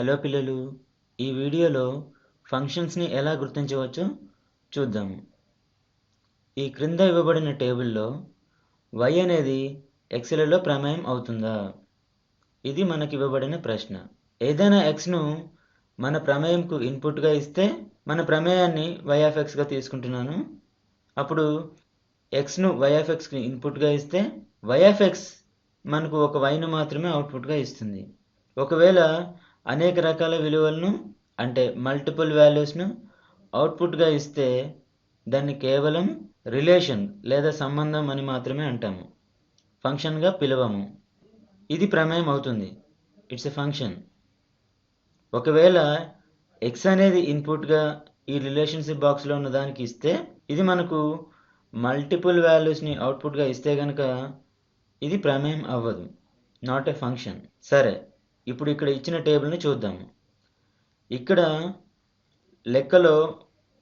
Hello పిల్లలు ఈ వీడియోలో ఫంక్షన్స్ని ఎలా గుర్తించవచ్చో చూద్దాము ఈ క్రింద ఇవ్వబడిన టేబుల్లో వై అనేది ఎక్స్లలో ప్రమేయం అవుతుందా? ఇది మనకి ఇవ్వబడిన ప్రశ్న. ఏదైనా ఎక్స్ను మన ప్రమేయంకు ఇన్పుట్గా ఇస్తే మన ప్రమేయాన్ని వైఎఫ్ఎక్స్గా ఆఫ్ ఎక్స్గా తీసుకుంటున్నాను. అప్పుడు ఎక్స్ను y ఆఫ్ ఎక్స్కి ఇన్పుట్గా ఇస్తే వైఎఫ్ఎక్స్ ఆఫ్ ఎక్స్ మనకు ఒక వైను మాత్రమే అవుట్పుట్గా ఇస్తుంది. ఒకవేళ అనేక రకాల విలువలను అంటే మల్టిపుల్ వాల్యూస్ను అవుట్పుట్గా ఇస్తే దాన్ని కేవలం రిలేషన్ లేదా సంబంధం అని మాత్రమే అంటాము. ఫంక్షన్గా పిలవము. ఇది ప్రమేయం అవుతుంది. ఇట్స్ ఎ ఫంక్షన్ ఒకవేళ ఎక్స్ అనేది ఇన్పుట్గా ఈ రిలేషన్షిప్ బాక్స్లో ఉన్న దానికి ఇస్తే ఇది మనకు మల్టిపుల్ వాల్యూస్ని అవుట్పుట్గా ఇస్తే కనుక ఇది ప్రమేయం అవ్వదు. నాట్ ఎ ఫంక్షన్ సరే. ఇప్పుడు ఇక్కడ ఇచ్చిన టేబుల్ని చూద్దాము. ఇక్కడ లెక్కలో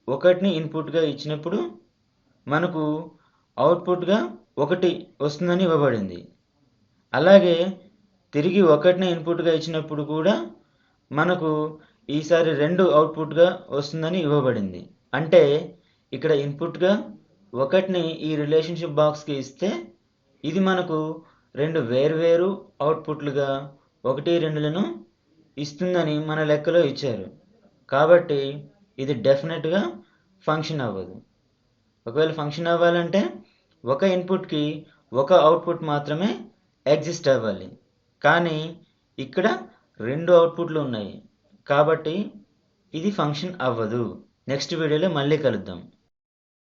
ఒకటిని ఇన్పుట్గా ఇచ్చినప్పుడు మనకు అవుట్పుట్గా ఒకటి వస్తుందని ఇవ్వబడింది. అలాగే తిరిగి ఒకటిని ఇన్పుట్గా ఇచ్చినప్పుడు కూడా మనకు ఈసారి రెండు అవుట్పుట్గా వస్తుందని ఇవ్వబడింది. అంటే ఇక్కడ ఇన్పుట్గా ఒకటిని ఈ రిలేషన్షిప్ బాక్స్కి ఇస్తే ఇది మనకు రెండు వేర్వేరు అవుట్పుట్లుగా ఒకటి రెండులను ఇస్తుందని మన లెక్కలో ఇచ్చారు. కాబట్టి ఇది డెఫినెట్గా ఫంక్షన్ అవ్వదు. ఒకవేళ ఫంక్షన్ అవ్వాలంటే ఒక ఇన్పుట్కి ఒక అవుట్పుట్ మాత్రమే ఎగ్జిస్ట్ అవ్వాలి. కానీ ఇక్కడ రెండు అవుట్పుట్లు ఉన్నాయి. కాబట్టి ఇది ఫంక్షన్ అవ్వదు. నెక్స్ట్ వీడియోలో మళ్ళీ కలుద్దాం.